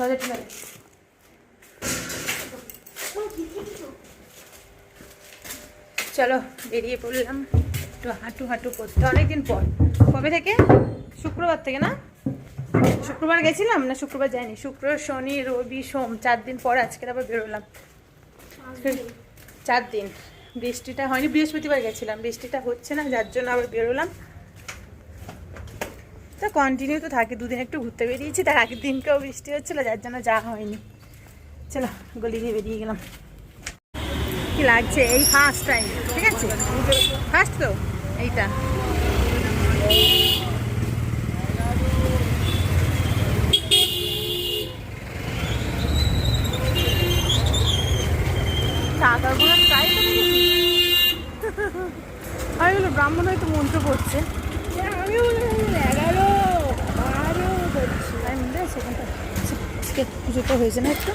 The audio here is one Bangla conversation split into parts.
বাজেট মেলে চলো, বেরিয়ে পড়লাম। একটু হাঁটু হাঁটু করতে। অনেকদিন পর। কবে থেকে? শুক্রবার থেকে না? শুক্রবার গেছিলাম না শুক্রবার যাইনি? শুক্র, শনি, রবি, সোম, চার দিন পর আজকের আবার বেরোলাম। চার দিন। বৃষ্টিটা হয়নি, বৃহস্পতিবার গেছিলাম। বৃষ্টিটা হচ্ছে না, যার জন্য আবার বেরোলাম। তা কন্টিনিউ তো থাকে, দুদিন একটু ঘুরতে বেরিয়েছি, তার আগের দিনকেও বৃষ্টি হচ্ছিল, যার জন্য যাওয়া হয়নি। চলো, গলি দিয়ে বেরিয়ে গেলাম। কি লাগছে? এই ফার্স্ট টাইম ঠিক আছে? ফার্স্ট তো, এইটা। ব্রাহ্মণ হয়তো মন্ত্র করছে আমি এগারো বারো করছি টাইম দেয় সেখানটা আজকে পুজো তো হয়েছে না একটু?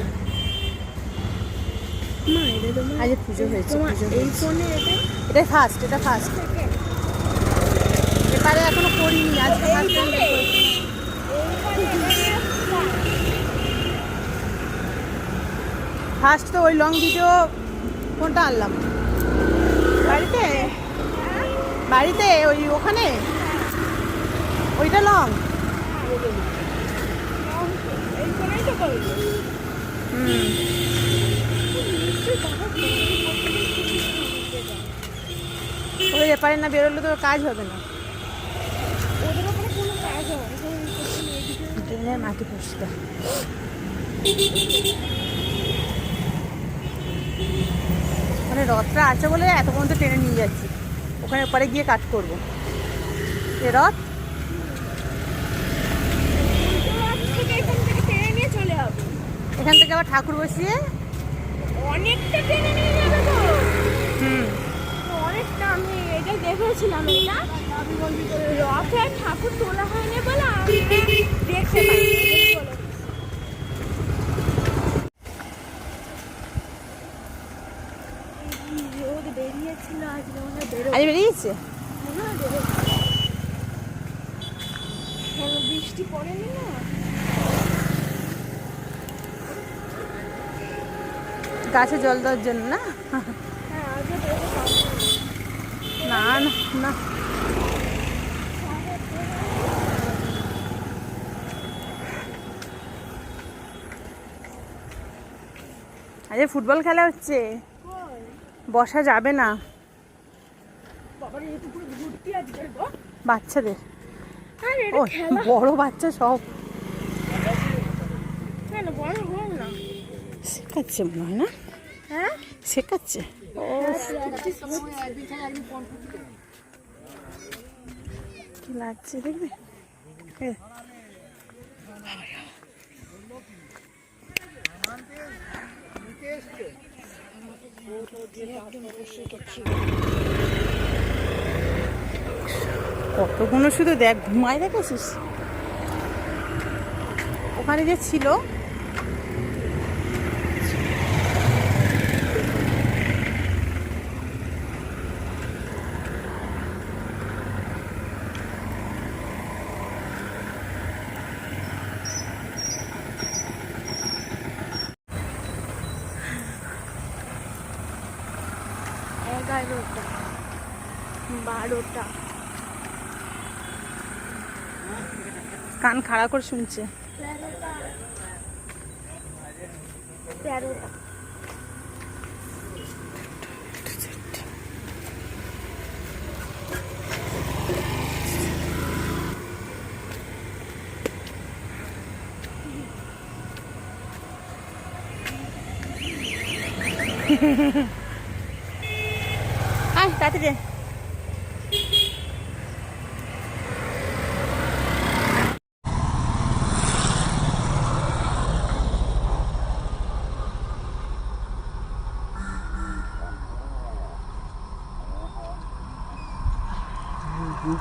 মা এটা তোমার আজ পুজো হয়েছে এই ফোনে এটা ফার্স্ট এটা ফার্স্ট এবারে এখনও করিনি আজকে ফার্স্ট ফোনে? ফার্স্ট তো ওই লং ভিডিও কোনটা আনলাম। বাড়িতে? বাড়িতে? ওই ওখানে? ওইটা লং তো ওই ব্যাপারে না, বেরোলে তো কাজ হবে না। ওদের কাজ মাটি পরিষ্কার ওখানে রথটা আছে বলে এত পর্যন্ত ট্রেনে নিয়ে যাচ্ছি। ওখানে পরে গিয়ে কাট করব। রথ তোমার থেকে এখান থেকে টেনে নিয়ে চলে যাব এখান থেকে আবার ঠাকুর বসিয়ে অনেকটা টেনে নিয়ে যাবে তো? হুম। অনেকটা আমি এটা দেখেছিলাম এটা। রথে ঠাকুর তোলা হয়নি বলে আমি দেখতে হয় আজ বেরিয়েছে? হয়। কেন বৃষ্টি পড়েনি না? গাছে জল দেওয়ার জন্য না? না। না আজকে ফুটবল খেলা হচ্ছে। বসা যাবে না। বাচ্চাদের। ও বড় বাচ্চা সব কেন বড় হোক না শেখাচ্ছে মনে হয় না? হ্যাঁ? শেখাচ্ছে? কি লাগছে দেখবে? কতগুলো শুধু দেখ ঘুমায় দেখেছিস ওখানে যে ছিল বারোটা। কান খাড়া করে শুনছে। তেরোটা। তাড়াতাড়ি আমি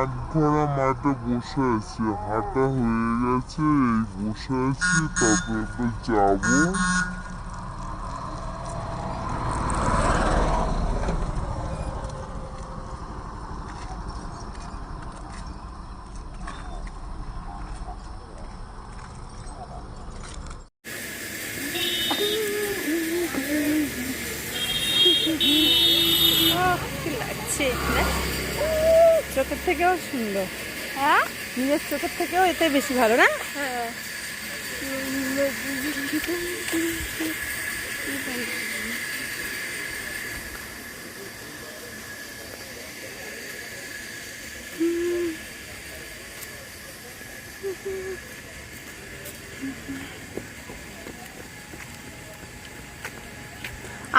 এক মাঠে বসে আছি। হাঁটা হয়ে গেছে এই বসে আছি তারপর যাব। চোখের থেকেও সুন্দর। হ্যাঁ? নিজের চোখের থেকেও এতে বেশি ভালো না? হ্যাঁ।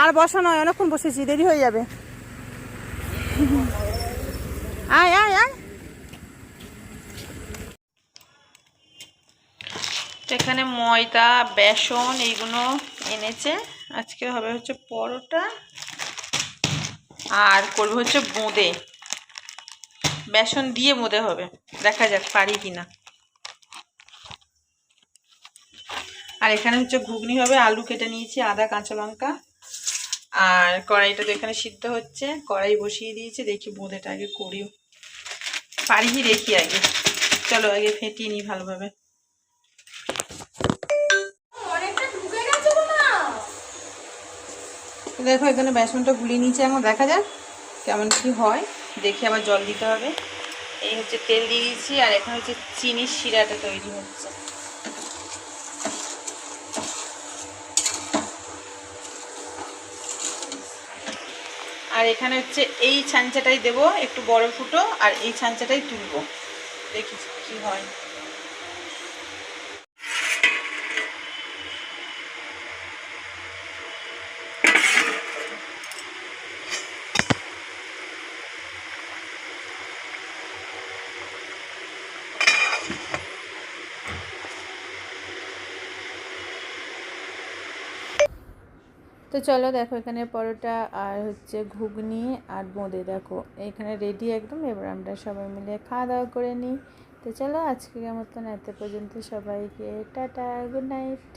আর বসা নয় অনেকক্ষণ বসেছি দেরি হয়ে যাবে। এখানে ময়দা, বেসন এইগুলো এনেছে। আজকে হবে হচ্ছে পরোটা। আর করবে হচ্ছে বোঁদে। বেসন দিয়ে বোঁদে হবে। দেখা যাক পারি কিনা। আর এখানে হচ্ছে ঘুগনি হবে, আলু কেটে নিয়েছি, আদা, কাঁচা লঙ্কা। আর কড়াইটা তো এখানে সিদ্ধ হচ্ছে। কড়াই বসিয়ে দিয়েছি, দেখি বোঁদেটা আগে করিও। পারি দেখি আগে। চলো আগে ফেটিয়ে নিই ভালোভাবে অনেকটা ঢুকে গেছে গো মা তো দেখো, এখানে বেসনটা গুলিয়ে নিয়েছি এখন দেখা যাক কেমন কি হয়। দেখে আবার জল দিতে হবে। এই হচ্ছে তেল দিয়ে দিয়েছি, আর এখানে হচ্ছে চিনির শিরাটা তৈরি হচ্ছে। আর এখানে হচ্ছে এই ছাঞ্চাটাই দেবো, একটু বড় ফুটো, আর এই ছাঞ্চাটাই তুলবো। দেখি কি হয়। তো চলো দেখো এখানে পরোটা আর হচ্ছে ঘুগনি আর বোঁদে দেখো। এখানে রেডি একদম, এবার আমরা সবাই মিলে খাওয়া দাওয়া করে নিই। তো চলো আজকে মতন এত পর্যন্ত সবাইকে টাটা গুড নাইট